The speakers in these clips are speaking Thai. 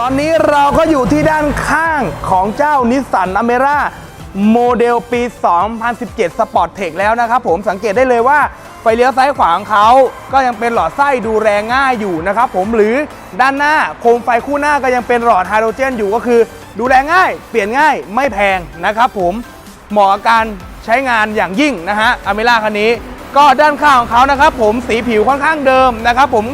ตอนนี้เราก็อยู่ที่ด้านข้างของเจ้านิสสันอเมร่าโมเดลปี 2017 Sport Tech แล้วนะครับผมสังเกตได้เลยว่าไฟเลี้ยวซ้ายขวาของเขาก็ยังเป็นหลอดไส้ดูแรงง่ายอยู่นะครับผมหรือด้านหน้าโคมไฟคู่หน้าก็ยังเป็นหลอดไฮโดรเจนอยู่ก็คือ ดูแลง่าย เปลี่ยนง่ายไม่แพงนะครับผมเหมาะกับการใช้งานอย่างยิ่งนะฮะอเมร่าคันนี้ ก็ด้านข้างของเขานะครับผมสีผิวค่อนข้างเดิมนะครับผม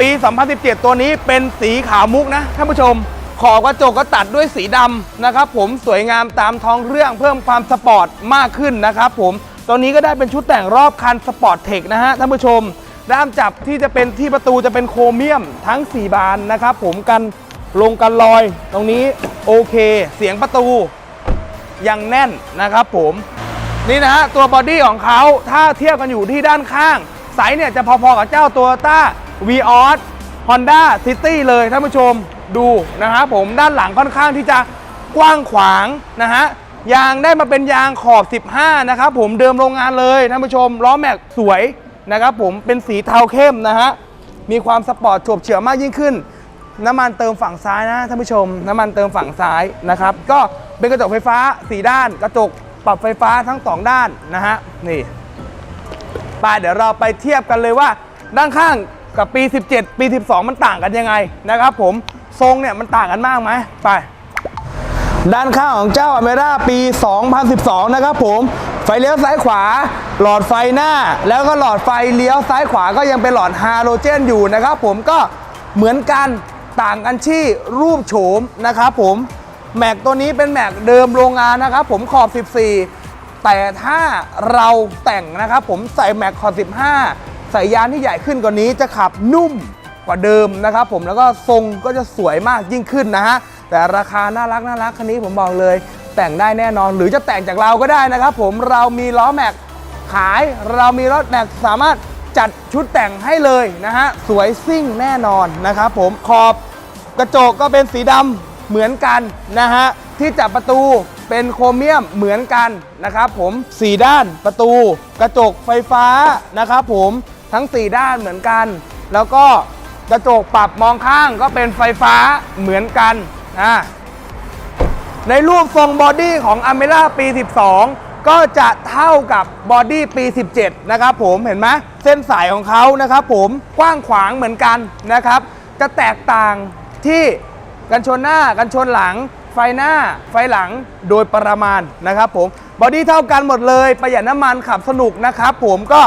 ปี 2017 ตัวนี้เป็นสีขาวมุกนะท่านผู้ชม ขอบกระจกก็ตัดด้วยสีดำนะครับผมสวยงามตามท้องเรื่องเพิ่มความสปอร์ตมากขึ้นนะครับผมตัวนี้ก็ได้เป็นชุดแต่งรอบคันสปอร์ตเทคนะฮะท่านผู้ชมด้ามจับที่จะเป็นที่ประตูจะเป็นโครเมียมทั้ง 4 บานนะครับผมกันลงกันรอย ตรงนี้โอเค เสียงประตูยังแน่นนะครับผมนี่นะฮะตัวบอดี้ของเขาถ้าเทียบกันอยู่ที่ด้านข้าง ไซส์เนี่ยจะพอๆกับเจ้าตัวต้า v ีออส Honda City เลยท่านผู้ชมดูนะครับผมด้านหลังค่อนข้างที่จะกว้างขวางนะฮะยางได้มาเป็นยางขอบ 15 นะครับผมเดิมโรงงานเลยท่านผู้ชมล้อแม็กสวยนะครับผมเป็นสีเทาเข้มนะฮะมีความสปอร์ตโฉบเฉี่ยวมากยิ่งขึ้น น้ำมันเติมฝั่งซ้ายนะท่านผู้ชม น้ำมันเติมฝั่งซ้ายนะครับ ก็เป็นกระจกไฟฟ้า 4 ด้าน กระจกปรับไฟฟ้าทั้ง 2 ด้านนะฮะนี่ไปเดี๋ยวเราไปเทียบกันเลยว่าด้านข้าง กับปี 17 ปี 12 มันต่างกันยังไงนะครับผมทรงเนี่ยมันต่างกันมากไหมไป ด้านข้างของเจ้าอเมร่าปี 2012 นะครับผมไฟเลี้ยวซ้ายขวา หลอดไฟหน้า แล้วก็หลอดไฟเลี้ยวซ้ายขวาก็ยังเป็นหลอดฮาโลเจนอยู่นะครับผมก็เหมือนกันต่างกันที่รูปโฉมนะครับผมแม็กตัวนี้เป็นแม็กเดิมโรงงานนะครับผมขอบ 14 แต่ถ้าเราแต่งนะครับผมใส่แม็กขอบ 15 ส่ยางที่ใหญ่ขึ้นกว่านี้จะขับนุ่มกว่าเดิมนะครับผมแล้วก็ทรงก็จะสวยมากยิ่งขึ้นนะฮะแต่ราคาน่ารักน่ารักคันนี้ผมบอกเลย แต่งได้แน่นอนหรือจะแต่งจากเราก็ได้นะครับผมเรามีล้อแม็กขายเรามีรถแม็กสามารถจัดชุดแต่งให้เลยนะฮะสวยซิ่งแน่นอนนะครับผมขอบกระจกก็เป็นสีดำเหมือนกันนะฮะที่จับประตูเป็นโครเมียมเหมือนกันนะครับผมสีด้านประตู กระจกไฟฟ้านะครับผม ทั้ง 4 ด้านเหมือนกัน แล้วก็กระจกปรับมองข้างก็เป็นไฟฟ้าเหมือนกันอ่าในรูปทรงบอดี้ของอเมร่าปี 12 ก็จะเท่ากับบอดี้ปี 17 นะครับผมเห็นไหมเส้นสายของเขานะครับผมกว้างขวางเหมือนกันนะครับ จะแตกต่างที่กันชนหน้ากันชนหลัง ไฟหน้า ไฟหลังโดยประมาณนะครับผมบอดี้เท่ากันหมดเลย ประหยัดน้ำมันขับสนุกนะครับผมก็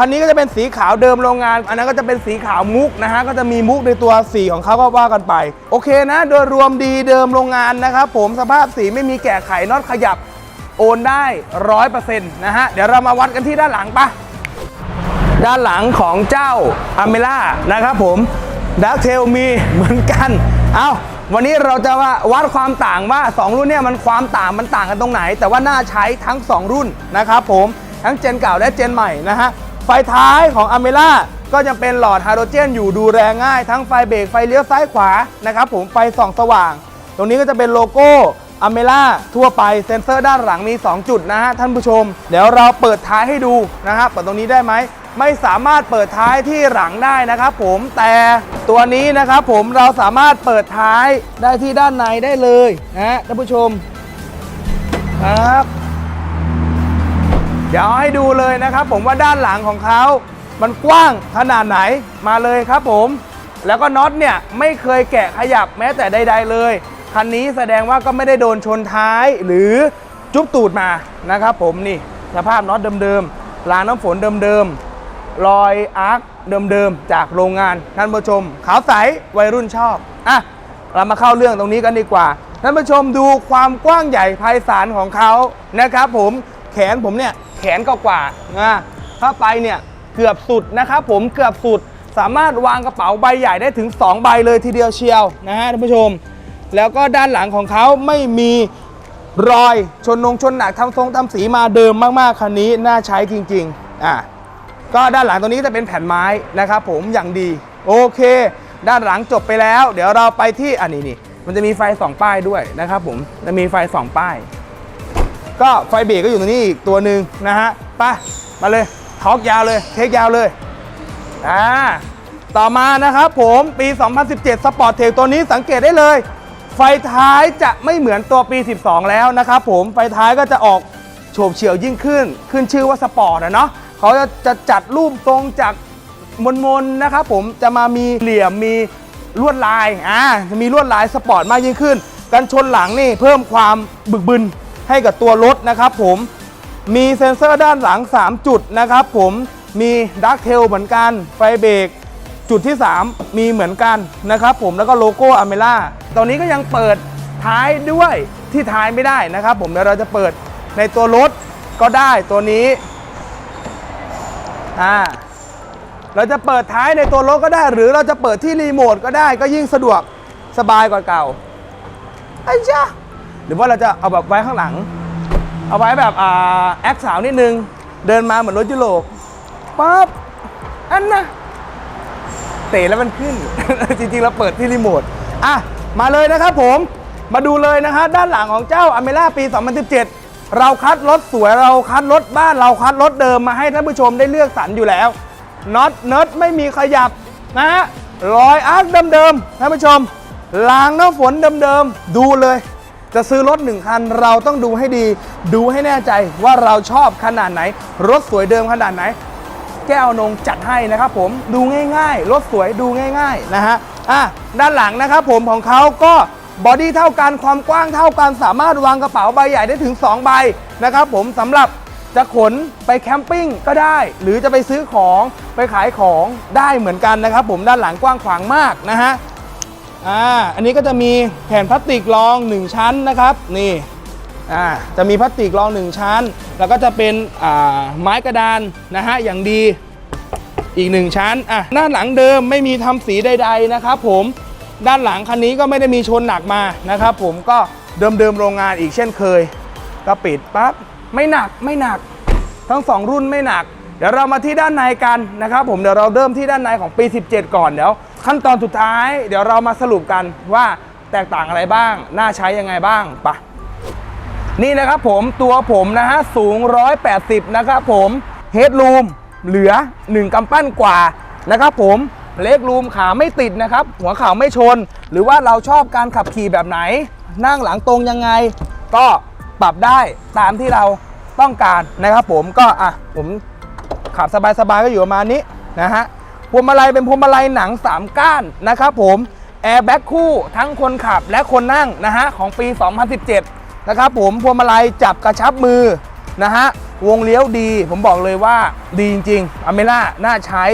คันนี้ก็จะเป็นสีขาวเดิมโรงงาน อันนั้นก็จะเป็นสีขาวมุกนะฮะ ก็จะมีมุกในตัวสีของเขาก็ว่ากันไป โอเคนะ โดยรวมดีเดิมโรงงานนะครับผมสภาพสีไม่มีแก่ไขน็อตขยับโอนได้ร้อยเปอร์เซ็นต์นะฮะ เดี๋ยวเรามาวัดกันที่ด้านหลังปะด้านหลังของเจ้าอเมล่านะครับผมดักเทลมีเหมือนกัน เอาวันนี้เราจะว่าวัดความต่างว่า 2 รุ่นเนี่ยมันความต่างมันต่างกันตรงไหน แต่ว่าน่าใช้ทั้ง 2 รุ่นนะครับผมทั้งเจนเก่าและเจนใหม่นะฮะ ไฟท้ายของอเมล่าก็ยังเป็นหลอดไฮโดรเจนอยู่ดูแรงง่าย ทั้งไฟเบรกไฟเลี้ยวซ้ายขวานะครับผมไฟส่องสว่าง ตรงนี้ก็จะเป็นโลโก้อเมล่าทั่วไปเซ็นเซอร์ด้านหลังมี 2 จุดนะฮะท่านผู้ชม เดี๋ยวเราเปิดท้ายให้ดูนะครับเปิดตรงนี้ได้ไหม ไม่สามารถเปิดท้ายที่หลังได้นะครับผมแต่ตัวนี้นะครับผมเราสามารถเปิดท้ายได้ที่ด้านในได้เลยนะฮะท่านผู้ชมครับ เดี๋ยวให้ดูเลยนะครับ ผมว่าด้านหลังของเขา มันกว้างขนาดไหนมาเลยครับผม แล้วก็น็อตเนี่ยไม่เคยแกะขยับแม้แต่ใด ๆ เลยคันนี้แสดงว่าก็ไม่ได้โดนชนท้ายหรือจุ๊บตูดมานะครับ ผมนี่สภาพน็อตเดิมๆรางน้ำฝนเดิมๆรอยอาร์คเดิมๆจากโรงงานท่านผู้ชม ขาวใสวัยรุ่นชอบอะเรามาเข้าเรื่องตรงนี้กันดีกว่าท่านผู้ชมดูความกว้างใหญ่ไพศาลของเขานะครับ ผมแขนผมเนี่ย แขนก็กว่านะถ้าไปเนี่ยเกือบสุดนะครับผมเกือบสุดสามารถวางกระเป๋าใบใหญ่ได้ถึง 2 ใบเลยทีเดียวเชียวนะฮะท่านผู้ชม แล้วก็ด้านหลังของเขาไม่มีรอยชนนงชนหนักทำทรงทำสีมาเดิมมากๆคันนี้น่าใช้จริงๆอะก็ด้านหลังตัวนี้จะเป็นแผ่นไม้นะครับผมอย่างดี โอเค ด้านหลังจบไปแล้ว เดี๋ยวเราไปที่อันนี้นี่มันจะมีไฟสองป้ายด้วยนะครับผมจะมีไฟสองป้าย ก็ไฟเบรกก็อยู่ตรงนี้อีกตัวหนึ่งนะฮะไปมาเลยท็อกยาวเลยเทคยาวเลยอ่าต่อมานะครับผมปี 2017 Sport t e c ตัวนี้สังเกตได้เลย ไฟท้ายจะไม่เหมือนตัวปี 12 แล้วนะครับผมไฟท้ายก็จะออกโฉบเฉี่ยวยิ่งขึ้น ขึ้นชื่อว่าสปอร์ตอะเนาะเขาจะจะจัดรูปทรงจากมนๆนะครับผมจะมามีเหลี่ยมมีลวดลายอ่าจะมีลวดลายสปอร์ตมากยิ่งขึ้น กันชนหลังนี่เพิ่มความบึกบึน ให้กับตัวรถนะครับผมมีเซ็นเซอร์ด้านหลัง 3 จุดนะครับผมมีดักเทลเหมือนกัน ไฟเบรกจุดที่ 3 มีเหมือนกันนะครับผมแล้วก็โลโก้อเมล่าตอนนี้ก็ยังเปิดท้ายด้วยที่ท้ายไม่ได้นะครับผมเดี๋ยวเราจะเปิดในตัวรถก็ได้ตัวนี้อ่าเราจะเปิดท้ายในตัวรถก็ได้ หรือเราจะเปิดที่รีโมทก็ได้ก็ยิ่งสะดวกสบายกว่าเก่าไอ้จ้า หรือว่าเราจะเอาแบบไว้ข้างหลัง เอาไว้แบบอ่าแอคสาวนิดนึง เดินมาเหมือนรถยุโรปปั๊บอันนะเตะแล้วมันขึ้น จริงๆเราเปิดที่รีโมทอะมาเลยนะครับผมมาดูเลยนะฮะด้านหลังของเจ้าอเมร่าปี 2017 เราคัดรถสวยเราคัดรถบ้านเราคัดรถเดิมมาให้ท่านผู้ชมได้เลือกสรรอยู่แล้วน็อตเนิร์ดไม่มีขยับนะฮะรอยอาร์คเดิมๆท่านผู้ชมล้างน้ำฝนเดิมๆดูเลย จะซื้อรถหนึ่งคันเราต้องดูให้ดี ดูให้แน่ใจว่าเราชอบขนาดไหน รถสวยเดิมขนาดไหน แก้วนงจัดให้นะครับผมดูง่ายๆ รถสวยดูง่ายๆนะฮะอะด้านหลังนะครับผมของเขาก็บอดี้เท่ากันความกว้างเท่ากันสามารถวางกระเป๋าใบใหญ่ได้ถึง 2 ใบนะครับผมสำหรับจะขนไปแคมปิ้งก็ได้ หรือจะไปซื้อของไปขายของได้เหมือนกันนะครับผมด้านหลังกว้างขวางมากนะฮะ อ่าอันนี้ก็จะมีแผ่นพลาสติกรอง 1 ชั้นนะครับนี่อ่าจะมีพลาสติกรอง 1 ชั้น แล้วก็จะเป็นอ่าไม้กระดานนะฮะอย่างดีอีก 1 ชั้นอะด้านหลังเดิมไม่มีทำสีใด ๆนะครับผมด้านหลังคันนี้ก็ไม่ได้มีชนหนักมานะครับผมก็เดิมๆโรงงานอีกเช่นเคย ก็ปิดปั๊บไม่หนักไม่หนัก ทั้ง 2 รุ่นไม่หนัก เดี๋ยวเรามาที่ด้านในกันนะครับผมเดี๋ยวเราเริ่มที่ด้านในของปี 17 ก่อนเดี๋ยว ขั้นตอนสุดท้าย เดี๋ยวเรามาสรุปกันว่าแตกต่างอะไรบ้าง น่าใช้ยังไงบ้างไปะนี่นะครับผมตัวผมนะฮะสูง 180 นะครับผมเฮดรูมเหลือ 1กำปั้นกว่านะครับผมเล็กรูมขาไม่ติดนะครับ หัวเข่าไม่ชน หรือว่าเราชอบการขับขี่แบบไหน นั่งหลังตรงยังไง ก็ปรับได้ตามที่เราต้องการนะครับผมก็อะผมขับสบายๆก็อยู่ประมาณนี้นะฮะ พวงมาลัยเป็นพวงมาลัยหนัง 3 ก้านนะครับผมแอร์แบ็คคู่ทั้งคนขับและคนนั่งนะฮะของปี 2017 นะครับผมพวงมาลัยจับกระชับมือนะฮะวงเลี้ยวดี ผมบอกเลยว่าดีจริงๆอเมล่าน่าใช้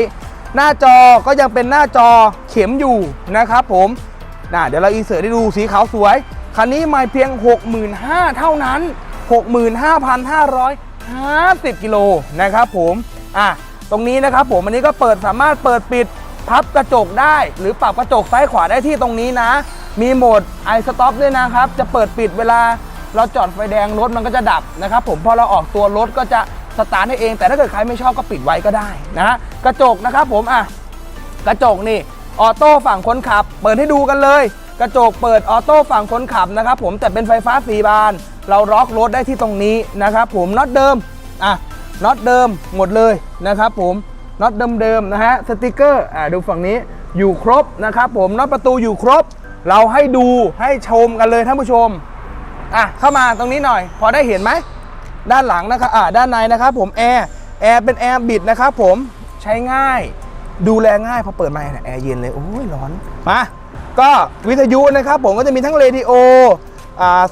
หน้าจอก็ยังเป็นหน้าจอเข็มอยู่นะครับผมนะเดี๋ยวเราอินเสิร์ตให้ดูสีขาวสวย คันนี้ไม่เพียง 65,000 เท่านั้น 65,550 กิโลนะครับผมอะ รงนี้นะครับผมอันนี้ก็เปิดสามารถเปิดปิดพับกระจกได้ หรือปรับกระจกซ้ายขวาได้ที่ตรงนี้นะ มีโหมด i stop ด้วยนะครับ จะเปิดปิดเวลาเราจอดไฟแดงรถมันก็จะดับนะครับผมพอเราออกตัวรถก็จะสตาร์ทให้เอง แต่ถ้าเกิดใครไม่ชอบก็ปิดไว้ก็ได้นะกระจกนะครับผมอะกระจกนี่ออโต้ฝั่งคนขับ เปิดให้ดูกันเลย กระจกเปิดออโต้ฝั่งคนขับนะครับผมแต่เป็นไฟฟ้าสีบาน เราล็อกรถได้ที่ตรงนี้นะครับผมน็อตเดิมอะ น็อตเดิมหมดเลยนะครับผมน็อตเดิมๆนะฮะสติกเกอร์อะดูฝั่งนี้อยู่ครบนะครับผมน็อตประตูอยู่ครบ เราให้ดูให้ชมกันเลยท่านผู้ชมอะเข้ามาตรงนี้หน่อย พอได้เห็นไหมด้านหลังนะครับอ่าด้านในนะครับผมแอร์แอร์เป็นแอร์บิดนะครับผมใช้ง่ายดูแลง่ายพอเปิดมาเนี่ยแอร์เย็นเลยโอ้ยร้อนมาก็วิทยุนะครับผมก็จะมีทั้งเรดิโอ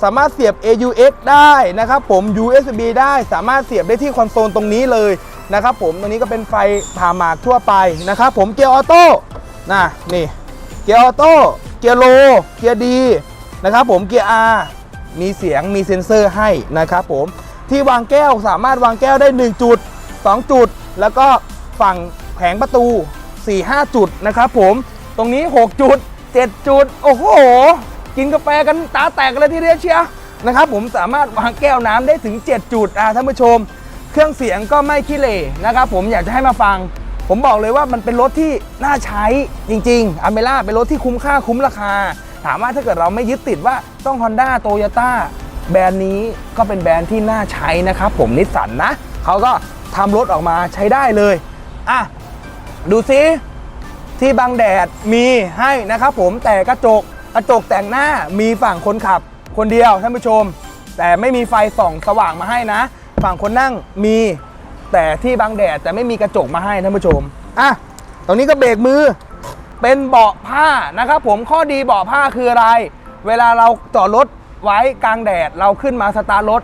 สามารถเสียบ AUX ได้นะครับผม USB ได้สามารถเสียบได้ที่คอนโซลตรงนี้เลยนะครับผมตรงนี้ก็เป็นไฟผ่าหมากทั่วไปนะครับผมเกียร์ออโต้นะนี่เกียร์ออโต้เกียร์โล เกียร์ดีนะครับผมเกียร์ R มีเสียงมีเซ็นเซอร์ให้นะครับผมที่วางแก้วสามารถวางแก้วได้ 1 จุด 2 จุด แล้วก็ฝั่งแผงประตู 4-5 จุดนะครับผมตรงนี้ 6 จุด 7 จุด โอ้โห กินกาแฟกันตาแตกกันเลยทีเดียวเชียวนะครับผมสามารถวางแก้วน้ำได้ถึง 7 จุดอะท่านผู้ชม เครื่องเสียงก็ไม่ขี้เหร่นะครับผมอยากจะให้มาฟัง ผมบอกเลยว่ามันเป็นรถที่น่าใช้จริงๆอเมล่าเป็นรถที่คุ้มค่าคุ้มราคา ถามว่าถ้าเกิดเราไม่ยึดติดว่าต้อง Honda t o y ยต้าแบรนด์นี้ก็เป็นแบรนด์ที่น่าใช้นะครับผมนิสสันนะเขาก็ทำรถออกมาใช้ได้เลยอะดูซิที่บังแดดมีให้นะครับผมแต่กระจก กระจกแต่งหน้ามีฝั่งคนขับ คนเดียวท่านผู้ชม แต่ไม่มีไฟส่องสว่างมาให้นะ ฝั่งคนนั่งมีแต่ที่บังแดดแต่ไม่มีกระจกมาให้ท่านผู้ชมอะตรงนี้ก็เบรกมือ เป็นเบาะผ้านะครับผมข้อดีเบาะผ้าคืออะไร เวลาเราจอดรถไว้กลางแดดเราขึ้นมาสตาร์ทรถ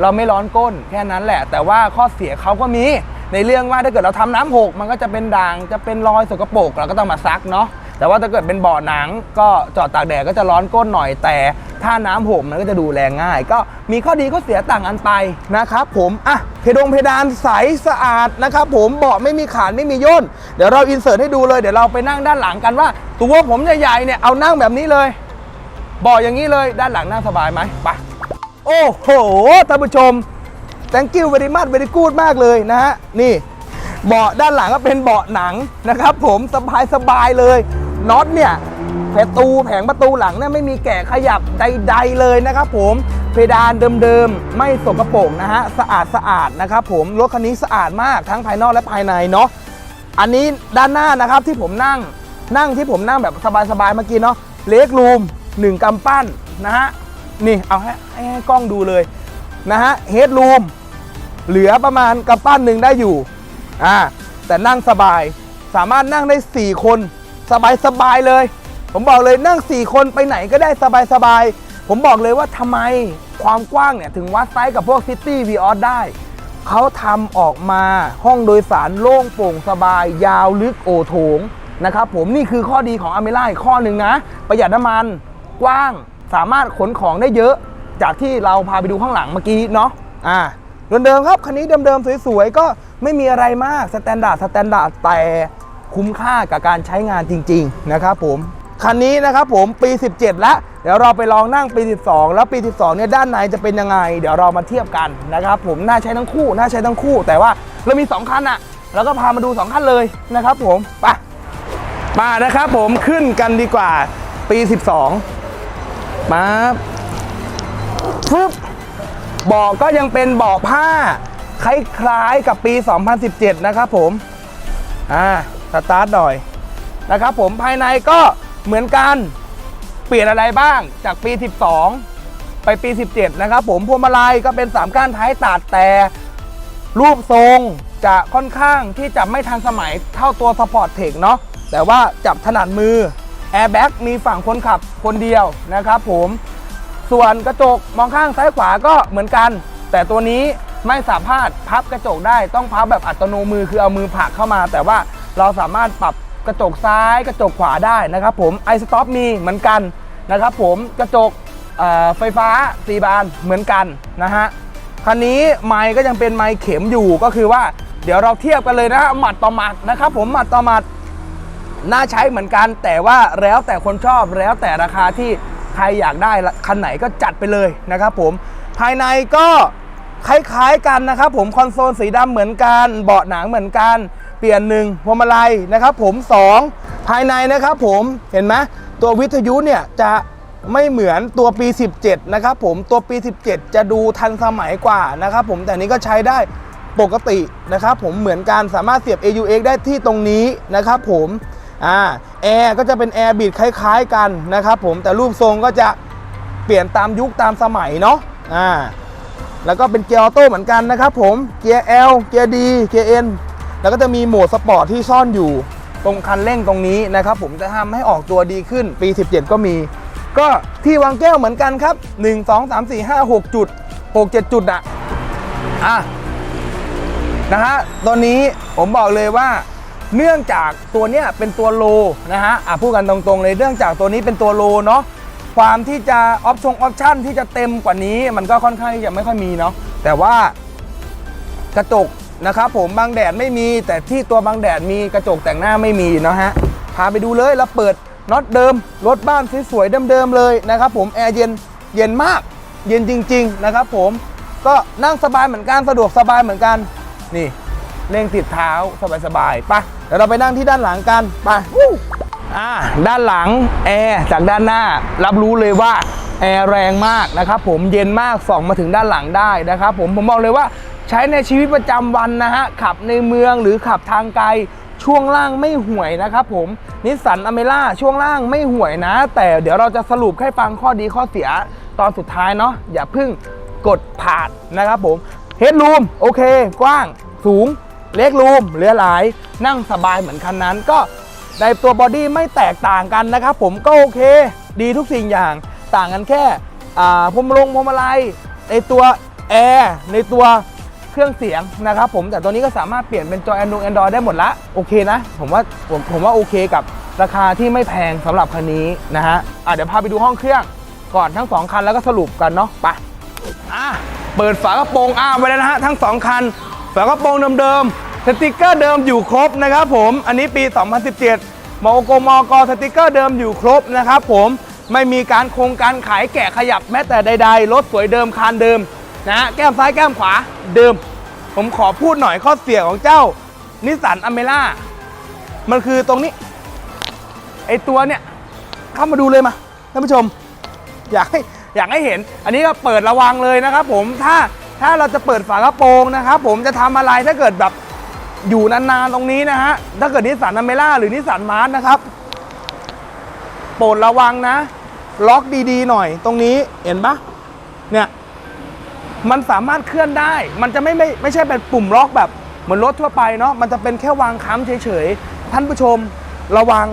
เราไม่ร้อนก้นแค่นั้นแหละ แต่ว่าข้อเสียเขาก็มีในเรื่องว่าถ้าเกิดเราทำน้ำหก มันก็จะเป็นด่างจะเป็นรอยสกปรกเราก็ต้องมาซักเนาะ แต่ว่าถ้าเกิดเป็นเบ่อหนังก็จอดตากแดดก็จะร้อนก้นหน่อยแต่ ถ้าน้ำหกมันก็จะดูแลง่าย ก็มีข้อดีข้อเสียต่างกันไปนะครับผมอะเพดงเพดานใสสะอาดนะครับผมเบาะไม่มีขาดไม่มีย่นเดี๋ยวเราอินเสิร์ตให้ดูเลยเดี๋ยวเราไปนั่งด้านหลังกันว่า ตัวผมใหญ่ๆเนี่ยเอานั่งแบบนี้เลยเบาะอย่างนี้เลยด้านหลังนั่งสบายไหมไปโอ้โหท่านผู้ชม thank you very much very good มากเลยนะฮะนี่เบาะด้านหลังก็เป็นเบาะหนังนะครับผมสบายสบายเลย น็อตเนี่ยประตูแผงประตูหลังเนี่ยไม่มีแกะขยับใดๆเลยนะครับผมเพดานเดิมๆ ไม่สกปรกนะฮะ สะอาดสะอาดนะครับผม รถคันนี้สะอาดมากทั้งภายนอกและภายในเนาะอันนี้ด้านหน้านะครับที่ผมนั่งนั่งที่ผมนั่งแบบสบายๆเมื่อกี้เนาะเล็กรูมหนึ่งกำปั้นนะฮะ นี่เอาให้ให้ให้กล้องดูเลยนะฮะเฮดรูมเหลือประมาณกำปั้นหนึ่งได้อยู่อ่าแต่นั่งสบายสามารถนั่งได้ 4 คน สบายๆเลย ผมบอกเลยนั่ง 4 คนไปไหนก็ได้สบายๆผมบอกเลยว่าทำไมความกว้างเนี่ยถึงวัดไซส์กับพวกซิตี้วีออสได้ เขาทำออกมาห้องโดยสารโล่งโปร่งสบาย ยาวลึกโอโถงนะครับผมนี่คือข้อดีของอเมร่าอีกข้อหนึ่งนะ ประหยัดน้ำมันกว้างสามารถขนของได้เยอะ จากที่เราพาไปดูข้างหลังเมื่อกี้เนาะอ่าเดิมๆครับคันนี้เดิมๆสวยๆก็ไม่มีอะไรมากสแตนดาร์ดสแตนดาร์ดแต่ คุ้มค่ากับการใช้งานจริง ๆ นะครับผมคันนี้นะครับผมปี 17 แล้ว เดี๋ยวเราไปลองนั่งปี 12 แล้วปี 12 เนี่ยด้านในจะเป็นยังไง เดี๋ยวเรามาเทียบกันนะครับผมน่าใช้ทั้งคู่น่าใช้ทั้งคู่ แต่ว่าเรามี 2 คันอะเราก็พามาดู 2 คันเลยนะครับผมไปมานะครับผมขึ้นกันดีกว่าปี 12มาฟึบเบาะก็ยังเป็นเบาะผ้า คล้ายๆกับปี 2017 นะครับผม อ่าสตาร์ทหน่อยนะครับผมภายในก็เหมือนกันเปลี่ยนอะไรบ้างจากปี 12 ไปปี 17 นะครับผมพวงมาลัยก็เป็น 3 ก้านท้ายตัดแต่รูปทรงจะค่อนข้างที่จะไม่ทันสมัยเท่าตัว Sport Tech เนาะแต่ว่าจับถนัดมือ Airbag มีฝั่งคนขับคนเดียวนะครับผมส่วนกระจกมองข้างซ้ายขวาก็เหมือนกัน แต่ตัวนี้ ไม่สามารถพับกระจกได้ต้องพับแบบอัตโนมือคือเอามือผลักเข้ามา แต่ว่าเราสามารถปรับกระจกซ้ายกระจกขวาได้นะครับผมไอสต็อปมีเหมือนกันนะครับผมกระจกไฟฟ้าสีบานเหมือนกันนะฮะคันนี้ไมค์ก็ยังเป็นไมค์เข็มอยู่ก็คือว่า เดี๋ยวเราเทียบกันเลยนะฮะหมัดต่อหมัดนะครับผมหมัดต่อหมัดน่าใช้เหมือนกัน แต่ว่าแล้วแต่คนชอบแล้วแต่ราคาที่ใครอยากได้คันไหนก็จัดไปเลยนะครับผมภายในก็ คล้ายๆกันนะครับผมคอนโซลสีดำเหมือนกันเบาะหนังเหมือนกัน เปลี่ยนหนึ่งพวงมาลัยนะครับผม 2 ภายในนะครับผมเห็นไหมตัววิทยุเนี่ยจะไม่เหมือนตัวปี 17 นะครับผมตัวปี 17 จะดูทันสมัยกว่านะครับผมแต่นนี้ก็ใช้ได้ปกตินะครับผมเหมือนกันสามารถเสียบ AUX ได้ที่ตรงนี้นะครับผมอ่าแอร์ก็จะเป็นแอร์บีดคล้ายๆกันนะครับผมแต่รูปทรงก็จะเปลี่ยนตามยุคตามสมัยเนาะอ่า แล้วก็เป็นเกียร์ออโต้เหมือนกันนะครับผม เกียร์ L เกียร์ D เกียร์ N แล้วก็จะมีโหมดสปอร์ตที่ซ่อนอยู่ ตรงคันเร่งตรงนี้นะครับผมจะทำให้ออกตัวดีขึ้นปี 17 ก็มี ก็ที่วางแก้วเหมือนกันครับ 1 2 3 4 5 6 จุด 6 7 จุดอะอะนะฮะตัวนี้ผมบอกเลยว่าเนื่องจากตัวเนี้ยเป็นตัวโลนะฮะอะพูดกันตรงๆเลยเนื่องจากตัวนี้เป็นตัวโลเนาะ ความที่จะออปชงออปชั่นที่จะเต็มกว่านี้ มันก็ค่อนข้างที่จะไม่ค่อยมีเนาะแต่ว่ากระจกนะครับผมบางแดดไม่มี แต่ที่ตัวบางแดดมีกระจกแต่งหน้าไม่มีเนาะฮะพาไปดูเลยแล้วเปิดน็อตเดิมรถบ้านสวยๆเดิมๆเลยนะครับผมแอร์เย็นเย็นมากเย็นจริง ๆ นะครับผมก็นั่งสบายเหมือนกันสะดวกสบายเหมือนกันนี่เร่งติดเท้าสบายๆไปเดี๋ยวเราไปนั่งที่ด้านหลังกันไป อ่าด้านหลังแอร์จากด้านหน้า รับรู้เลยว่าแอร์แรงมากนะครับผมเย็นมากส่องมาถึงด้านหลังได้นะครับผมผมบอกเลยว่าใช้ในชีวิตประจำวันนะฮะขับในเมืองหรือขับทางไกลช่วงล่างไม่ห่วยนะครับผมนิสสันอเมร่าช่วงล่างไม่ห่วยนะ แต่เดี๋ยวเราจะสรุปให้ฟังข้อดีข้อเสียตอนสุดท้ายเนาะอย่าเพิ่งกดผ่านนะครับผมเฮดรูมโอเค กว้างสูง เล็กรูมเหลือหลายนั่งสบายเหมือนคันนั้นก็ ในตัวบอดี้ไม่แตกต่างกันนะครับผมก็โอเค ดีทุกสิ่งอย่างต่างกันแค่พวงมาลงพวงมาลัยในตัวแอร์ในตัวเครื่องเสียงนะครับผมแต่ตัวนี้ก็สามารถเปลี่ยนเป็นจอ Android Android ได้หมดละโอเคนะ ผมว่าผมผมว่าโอเคกับราคาที่ไม่แพงสำหรับคันนี้นะฮะะเดี๋ยวพาไปดูห้องเครื่องก่อนทั้งสองคันแล้วก็สรุปกันเนาะไปอะเปิดฝากระโปรงอ้าไว้แล้วนะฮะทั้งสองคัน ฝากระโปรงเดิมๆ สติกเกอร์เดิมอยู่ครบนะครับผมอันนี้ปี 2017มโกมกสติกเกอร์เดิมอยู่ครบนะครับผมไม่มีการโครงการขายแกะขยับแม้แต่ใด ๆ รถสวยเดิมคันเดิมนะแก้มซ้ายแก้มขวาเดิม ผมขอพูดหน่อยข้อเสียของเจ้านิสสันอเมร่ามันคือตรงนี้ไอตัวเนี่ยเข้ามาดูเลยมาท่านผู้ชม อยากให้อยากให้เห็น อันนี้ก็เปิดระวังเลยนะครับผมถ้าถ้าเราจะเปิดฝากระโปรงนะครับผมจะทำอะไรถ้าเกิดแบบ อยู่นานๆตรงนี้นะฮะ ถ้าเกิดนิสสันอเมร่าหรือนิสสันมาร์สนะครับ โปรดระวังนะ ล็อกดีๆหน่อยตรงนี้เห็นปะเนี่ย มันสามารถเคลื่อนได้ มันจะไม่ไม่ไม่ใช่เป็นปุ่มล็อกแบบเหมือนรถทั่วไปเนาะ มันจะเป็นแค่วางค้ำเฉยๆ ท่านผู้ชมระวัง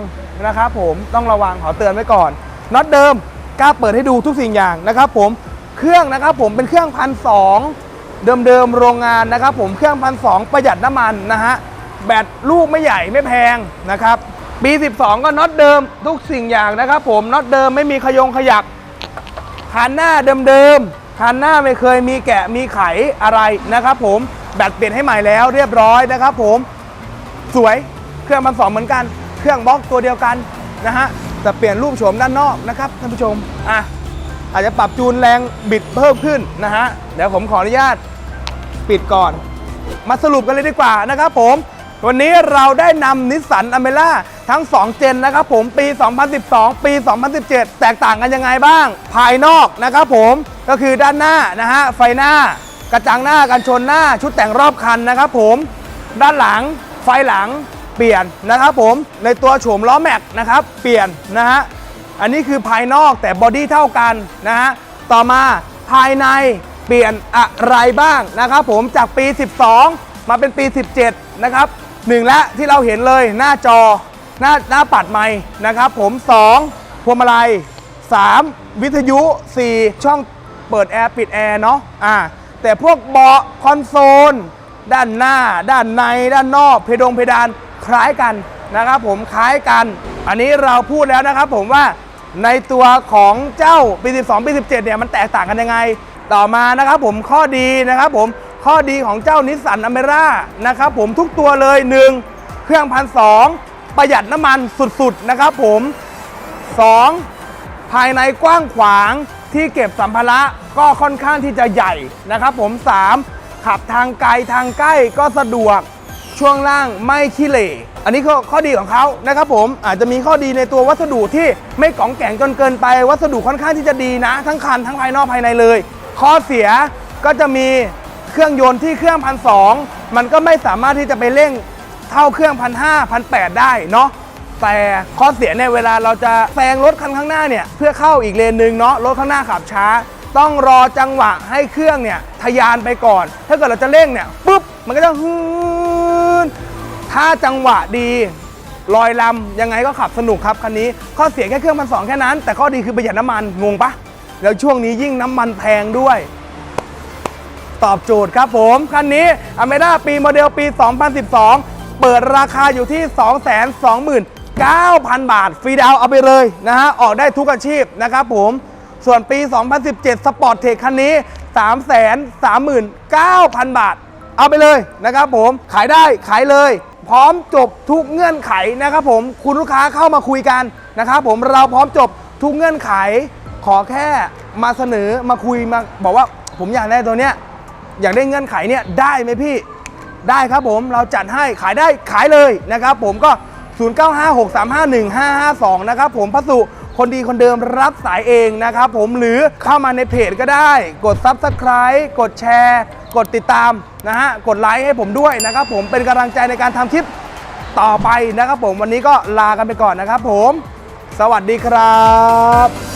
นะครับผมต้องระวังขอเตือนไว้ก่อนน็อตเดิมกล้าเปิดให้ดูทุกสิ่งอย่างนะครับผมเครื่องนะครับผมเป็นเครื่องพันสอง เดิมๆโรงงานนะครับ ผมเครื่องพันสองประหยัดน้ำมันนะฮะแบตลูกไม่ใหญ่ไม่แพงนะครับ ปี 12 ก็น็อตเดิมทุกสิ่งอย่างนะครับ ผมน็อตเดิมไม่มีขยงขยักคันหน้าเดิมๆคันหน้าไม่เคยมีแกะมีไขอะไรนะครับ ผมแบตเปลี่ยนให้ใหม่แล้วเรียบร้อยนะครับ ผมสวยเครื่องมันสองเหมือนกัน เครื่องบล็อกตัวเดียวกันนะฮะแต่เปลี่ยนรูปโฉมด้านนอกนะครับท่านผู้ชมอะ อาจจะปรับจูนแรงบิดเพิ่มขึ้นนะฮะเดี๋ยวผมขออนุญาตปิดก่อน มาสรุปกันเลยดีกว่านะครับผม วันนี้เราได้นำนิสสันอเมร่าทั้ง 2 เจนนะครับผมปี 2012 ปี 2017 แตกต่างกันยังไงบ้าง ภายนอกนะครับผมก็คือด้านหน้านะฮะไฟหน้ากระจังหน้ากันชนหน้าชุดแต่งรอบคันนะครับผม ด้านหลังไฟหลังเปลี่ยนนะครับผมในตัวโฉมล้อแม็กนะครับเปลี่ยนนะฮะ อันนี้คือภายนอกแต่บอดี้เท่ากันนะฮะ ต่อมาภายในเปลี่ยนอะไรบ้างนะครับผมจากปี 12 มาเป็นปี 17 นะครับหนึ่งและที่เราเห็นเลยหน้าจอหน้าหน้าปัดไม้นะครับผม 2 พวงมาลัย 3 วิทยุ 4 ช่องเปิดแอร์ปิดแอร์เนาะอ่าแต่พวกเบาะคอนโซล ด้านหน้า ด้านใน ด้านนอก เพดงเพดานคล้ายกันนะครับผมคล้ายกัน อันนี้เราพูดแล้วนะครับผมว่า ในตัวของเจ้าปี12ปี17เนี่ยมันแตกต่างกันยังไง ต่อมานะครับผมข้อดีนะครับผมข้อดีของเจ้านิสสันอเมร่านะครับผมทุกตัวเลย 1 เครื่องพันสองประหยัดน้ำมันสุดๆนะครับผม 2. ภายในกว้างขวางที่เก็บสัมภาระก็ค่อนข้างที่จะใหญ่นะครับผม 3. ขับทางไกลทางใกล้ก็สะดวก ช่วงล่างไม่ขี้เหร่อันนี้ก็ข้อดีของเขานะครับผมอาจจะมีข้อดีในตัววัสดุที่ไม่กล่องแก่งจนเกินไป วัสดุค่อนข้างที่จะดีนะ ทั้งคันทั้งภายนอกภายในเลย ข้อเสียก็จะมีเครื่องยนต์ที่เครื่องพันสองมันก็ไม่สามารถที่จะไปเร่งเท่าเครื่องพันห้าพันแปดได้เนาะแต่ข้อเสียเนี่ยเวลาเราจะแซงรถคันข้างหน้าเนี่ยเพื่อเข้าอีกเลนหนึ่งเนาะรถข้างหน้าขับช้า ต้องรอจังหวะให้เครื่องเนี่ยทะยานไปก่อน ถ้าเกิดเราจะเร่งเนี่ยปุ๊บมันก็จะฮืน ถ้าจังหวะดีลอยลำยังไงก็ขับสนุกครับคันนี้ข้อเสียแค่เครื่องพันสองแค่นั้น แต่ข้อดีคือประหยัดน้ำมันงงปะแล้วช่วงนี้ยิ่งน้ำมันแพงด้วย ตอบโจทย์ครับผม คันนี้อเมร่าปีโมเดลปี 2012 เปิดราคาอยู่ที่ 229,000 บาท ฟรีดาวเอาไปเลยนะฮะ ออกได้ทุกอาชีพนะครับผมส่วนปี 2017 สปอร์ตเทคคันนี้ 339,000 บาท เอาไปเลยนะครับผมขายได้ขายเลย พร้อมจบทุกเงื่อนไขนะครับผมคุณลูกค้าเข้ามาคุยกันนะครับผมเราพร้อมจบทุกเงื่อนไข ขอแค่มาเสนอมาคุยมาบอกว่าผมอยากได้ตัวเนี้ยอยากได้เงื่อนไขเนี่ยได้ไหมพี่ได้ครับผมเราจัดให้ขายได้ขายเลยนะครับผมก็ 0956351552 นะครับผมพัสุคนดีคนเดิมรับสายเองนะครับผมหรือเข้ามาในเพจก็ได้ กด Subscribe กดแชร์ กดติดตามนะฮะกดไลค์ให้ผมด้วยนะครับผมเป็นกำลังใจในการทำคลิปต่อไปนะครับผมวันนี้ก็ลากันไปก่อนนะครับผม สวัสดีครับ